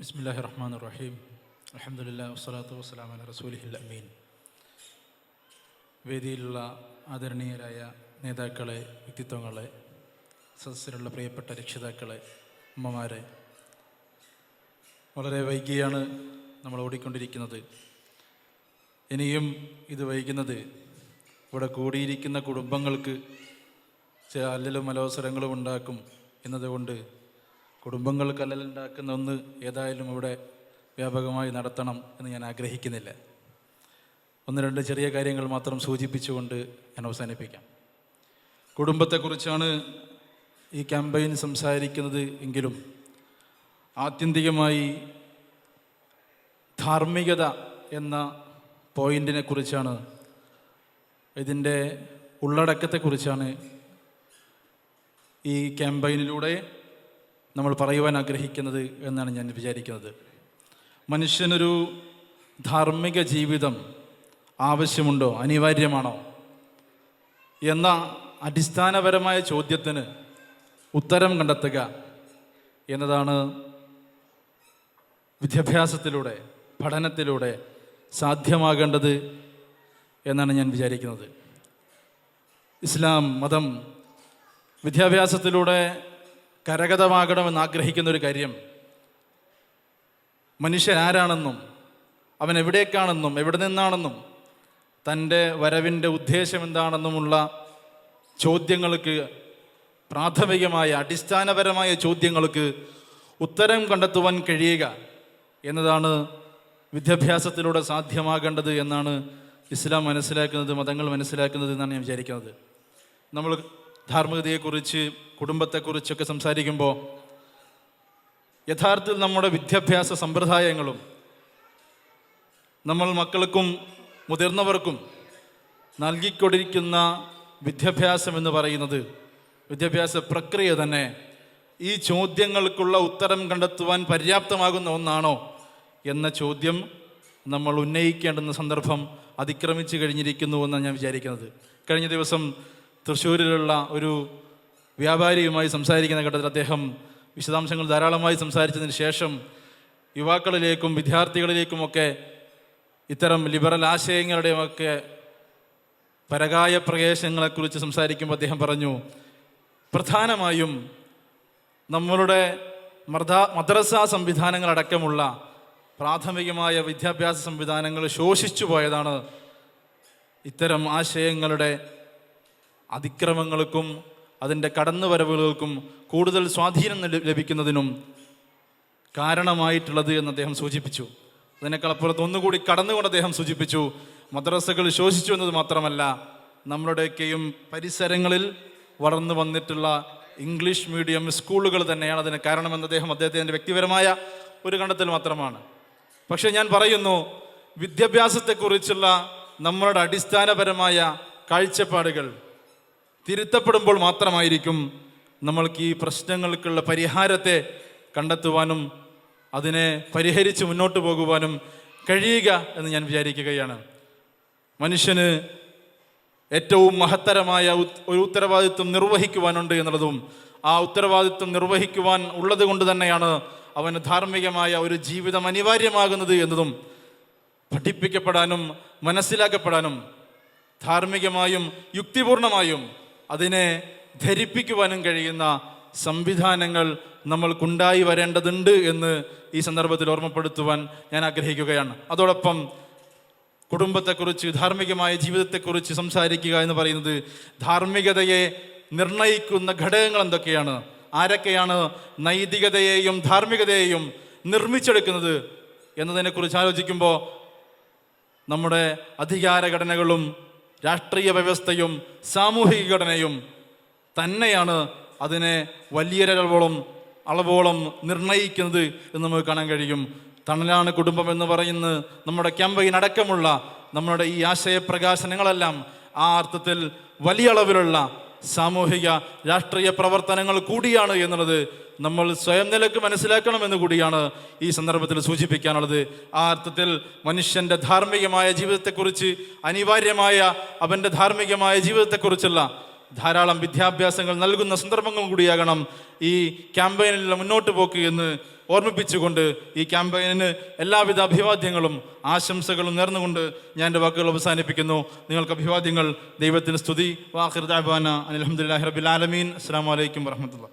ബിസ്മില്ലാഹി الرحيم റഹീം لله വസ്സലാത്തു والسلام على رسوله അമീൻ. വേദിയിലുള്ള ആദരണീയരായ നേതാക്കളെ വ്യക്തിത്വങ്ങളെ സദസ്സിലുള്ള പ്രിയപ്പെട്ട രക്ഷിതാക്കളെ അമ്മമാരെ വളരെ വൈകിയാണ് നമ്മൾ ഓടിക്കൊണ്ടിരിക്കുന്നത്. ഇനിയും ഇത് വൈകുന്നത് ഇവിടെ കൂടിയിരിക്കുന്ന കുടുംബങ്ങൾക്ക് ചില അല്ലലും അലോസരങ്ങളും ഉണ്ടാക്കും എന്നതുകൊണ്ട് കുടുംബങ്ങൾക്ക് കലലുണ്ടാക്കുന്ന ഒന്ന് ഏതായാലും ഇവിടെ വ്യാപകമായി നടത്തണം എന്ന് ഞാൻ ആഗ്രഹിക്കുന്നില്ല. ഒന്ന് രണ്ട് ചെറിയ കാര്യങ്ങൾ മാത്രം സൂചിപ്പിച്ചുകൊണ്ട് ഞാൻ അവസാനിപ്പിക്കാം. കുടുംബത്തെക്കുറിച്ചാണ് ഈ ക്യാമ്പയിൻ സംസാരിക്കുന്നത് എങ്കിലും ആത്യന്തികമായി ധാർമ്മികത എന്ന പോയിന്റിനെ കുറിച്ചാണ് ഇതിന്റെ ഉള്ളടക്കത്തെക്കുറിച്ചാണ് ഈ ക്യാമ്പയിനിലൂടെ നമ്മൾ പറയുവാൻ ആഗ്രഹിക്കുന്നത് എന്നാണ് ഞാൻ വിചാരിക്കുന്നത്. മനുഷ്യനൊരു ധാർമ്മിക ജീവിതം ആവശ്യമുണ്ടോ? അനിവാര്യമാണോ? എന്ന അടിസ്ഥാനപരമായ ചോദ്യത്തിന് ഉത്തരം കണ്ടെത്തുക എന്നതാണ് വിദ്യാഭ്യാസത്തിലൂടെ പഠനത്തിലൂടെ സാധ്യമാകേണ്ടത് എന്നാണ് ഞാൻ വിചാരിക്കുന്നത്. ഇസ്ലാം മതം വിദ്യാഭ്യാസത്തിലൂടെ കരഗതമാകണമെന്ന് ആഗ്രഹിക്കുന്ന ഒരു കാര്യം. മനുഷ്യൻ ആരാണെന്നും അവൻ എവിടേക്കാണെന്നും എവിടെ നിന്നാണെന്നും തന്റെ വരവിന്റെ ഉദ്ദേശം എന്താണെന്നുമുള്ള ചോദ്യങ്ങൾക്ക് പ്രാഥമികമായ അടിസ്ഥാനപരമായ ചോദ്യങ്ങൾക്ക് ഉത്തരം കണ്ടെത്തുവാൻ കഴിയുക എന്നതാണ് വിദ്യാഭ്യാസത്തിലൂടെ സാധ്യമാകേണ്ടത് എന്നാണ് ഇസ്ലാം മനസ്സിലാക്കുന്നത് മതങ്ങൾ മനസ്സിലാക്കുന്നത് എന്നാണ് ഞാൻ വിചാരിക്കുന്നത്. നമ്മൾ ധാർമ്മികതയെക്കുറിച്ച് കുടുംബത്തെക്കുറിച്ചൊക്കെ സംസാരിക്കുമ്പോൾ യഥാർത്ഥത്തിൽ നമ്മുടെ വിദ്യാഭ്യാസ സമ്പ്രദായങ്ങളും നമ്മൾ മക്കൾക്കും മുതിർന്നവർക്കും നൽകിക്കൊണ്ടിരിക്കുന്ന വിദ്യാഭ്യാസം എന്ന് പറയുന്നത് വിദ്യാഭ്യാസ പ്രക്രിയ തന്നെ ഈ ചോദ്യങ്ങൾക്കുള്ള ഉത്തരം കണ്ടെത്തുവാൻ പര്യാപ്തമാകുന്ന ഒന്നാണോ എന്ന ചോദ്യം നമ്മൾ ഉന്നയിക്കേണ്ടുന്ന സന്ദർഭം അതിക്രമിച്ചു കഴിഞ്ഞിരിക്കുന്നു എന്നാണ് ഞാൻ വിചാരിക്കുന്നത്. കഴിഞ്ഞ ദിവസം തൃശ്ശൂരിലുള്ള ഒരു വ്യാപാരിയുമായി സംസാരിക്കുന്ന ഘട്ടത്തിൽ അദ്ദേഹം വിശദാംശങ്ങൾ ധാരാളമായി സംസാരിച്ചതിന് ശേഷം യുവാക്കളിലേക്കും വിദ്യാർത്ഥികളിലേക്കുമൊക്കെ ഇത്തരം ലിബറൽ ആശയങ്ങളുടെയുമൊക്കെ പരകായ പ്രവേശങ്ങളെക്കുറിച്ച് സംസാരിക്കുമ്പോൾ അദ്ദേഹം പറഞ്ഞു പ്രധാനമായും നമ്മളുടെ മർദ മദ്രസ സംവിധാനങ്ങളടക്കമുള്ള പ്രാഥമികമായ വിദ്യാഭ്യാസ സംവിധാനങ്ങൾ ശോഷിച്ചു പോയതാണ് ഇത്തരം ആശയങ്ങളുടെ അതിക്രമങ്ങൾക്കും അതിന്റെ കടന്നുവരവുകൾക്കും കൂടുതൽ സ്വാധീനം ലഭിക്കുന്നതിനും കാരണമായിട്ടുള്ളത് എന്ന് അദ്ദേഹം സൂചിപ്പിച്ചു. അതിനേക്കാൾ അപ്പുറത്ത് ഒന്നുകൂടി കടന്നുകൊണ്ട് അദ്ദേഹം സൂചിപ്പിച്ചു. മദ്രസകൾ ശോഷിച്ചു എന്നത് മാത്രമല്ല നമ്മുടെയൊക്കെയും പരിസരങ്ങളിൽ വളർന്നു വന്നിട്ടുള്ള ഇംഗ്ലീഷ് മീഡിയം സ്കൂളുകൾ തന്നെയാണ് അതിന് കാരണമെന്ന് അദ്ദേഹം അദ്ദേഹത്തിന്റെ വ്യക്തിപരമായ ഒരു കണ്ടെത്തൽ മാത്രമാണ്. പക്ഷേ ഞാൻ പറയുന്നു വിദ്യാഭ്യാസത്തെക്കുറിച്ചുള്ള നമ്മളുടെ അടിസ്ഥാനപരമായ കാഴ്ചപ്പാടുകൾ തിരുത്തപ്പെടുമ്പോൾ മാത്രമായിരിക്കും നമ്മൾക്ക് ഈ പ്രശ്നങ്ങൾക്കുള്ള പരിഹാരത്തെ കണ്ടെത്തുവാനും അതിനെ പരിഹരിച്ച് മുന്നോട്ട് പോകുവാനും കഴിയുക എന്ന് ഞാൻ വിചാരിക്കുകയാണ്. മനുഷ്യന് ഏറ്റവും മഹത്തരമായ ഒരു ഉത്തരവാദിത്വം നിർവഹിക്കുവാനുണ്ട് എന്നുള്ളതും ആ ഉത്തരവാദിത്വം നിർവഹിക്കുവാൻ ഉള്ളത് കൊണ്ട് തന്നെയാണ് അവന് ധാർമ്മികമായ ഒരു ജീവിതം അനിവാര്യമാകുന്നത് എന്നതും പഠിപ്പിക്കപ്പെടാനും മനസ്സിലാക്കപ്പെടാനും ധാർമ്മികമായും യുക്തിപൂർണമായും അതിനെ ധരിപ്പിക്കുവാനും കഴിയുന്ന സംവിധാനങ്ങൾ നമ്മൾക്കുണ്ടായി വരേണ്ടതുണ്ട് എന്ന് ഈ സന്ദർഭത്തിൽ ഓർമ്മപ്പെടുത്തുവാൻ ഞാൻ ആഗ്രഹിക്കുകയാണ്. അതോടൊപ്പം കുടുംബത്തെക്കുറിച്ച് ധാർമ്മികമായ ജീവിതത്തെക്കുറിച്ച് സംസാരിക്കുക എന്ന് പറയുന്നത് ധാർമ്മികതയെ നിർണയിക്കുന്ന ഘടകങ്ങൾ എന്തൊക്കെയാണ്? ആരൊക്കെയാണ് നൈതികതയെയും ധാർമ്മികതയെയും നിർമ്മിച്ചെടുക്കുന്നത് എന്നതിനെക്കുറിച്ച് ആലോചിക്കുമ്പോൾ നമ്മുടെ അധികാരഘടനകളും രാഷ്ട്രീയ വ്യവസ്ഥയും സാമൂഹിക ഘടനയും തന്നെയാണ് അതിനെ വലിയൊരളവോളം അളവോളം നിർണയിക്കുന്നത് എന്ന് നമുക്ക് കാണാൻ കഴിയും. തണലാണ് കുടുംബം എന്ന് പറയുന്ന നമ്മുടെ ക്യാമ്പയിൻ അടക്കമുള്ള നമ്മുടെ ഈ ആശയപ്രകാശനങ്ങളെല്ലാം ആ അർത്ഥത്തിൽ വലിയ അളവിലുള്ള സാമൂഹിക രാഷ്ട്രീയ പ്രവർത്തനങ്ങൾ കൂടിയാണ് എന്നുള്ളത് നമ്മൾ സ്വയം നിലയ്ക്ക് മനസ്സിലാക്കണമെന്ന് കൂടിയാണ് ഈ സന്ദർഭത്തിൽ സൂചിപ്പിക്കാനുള്ളത്. ആ അർത്ഥത്തിൽ മനുഷ്യന്റെ ധാർമ്മികമായ ജീവിതത്തെക്കുറിച്ച് അനിവാര്യമായ അവന്റെ ധാർമ്മികമായ ജീവിതത്തെക്കുറിച്ചുള്ള ധാരാളം വിദ്യാഭ്യാസങ്ങൾ നൽകുന്ന സന്ദർഭങ്ങൾ കൂടിയാകണം ഈ ക്യാമ്പയിനിൽ മുന്നോട്ട് പോക്ക് എന്ന് ഓർമ്മിപ്പിച്ചുകൊണ്ട് ഈ ക്യാമ്പയിനിന് എല്ലാവിധ അഭിവാദ്യങ്ങളും ആശംസകളും നേർന്നുകൊണ്ട് ഞാൻ എന്റെ വാക്കുകൾ അവസാനിപ്പിക്കുന്നു. നിങ്ങൾക്ക് അഭിവാദ്യങ്ങൾ ദൈവത്തിന് സ്തുതി. വാഹിർ ദാബാന അലഹമുല്ലാ റബിൽ ആലമീൻ. അസ്സാം വലൈക്കും വർഹമത്തുള്ള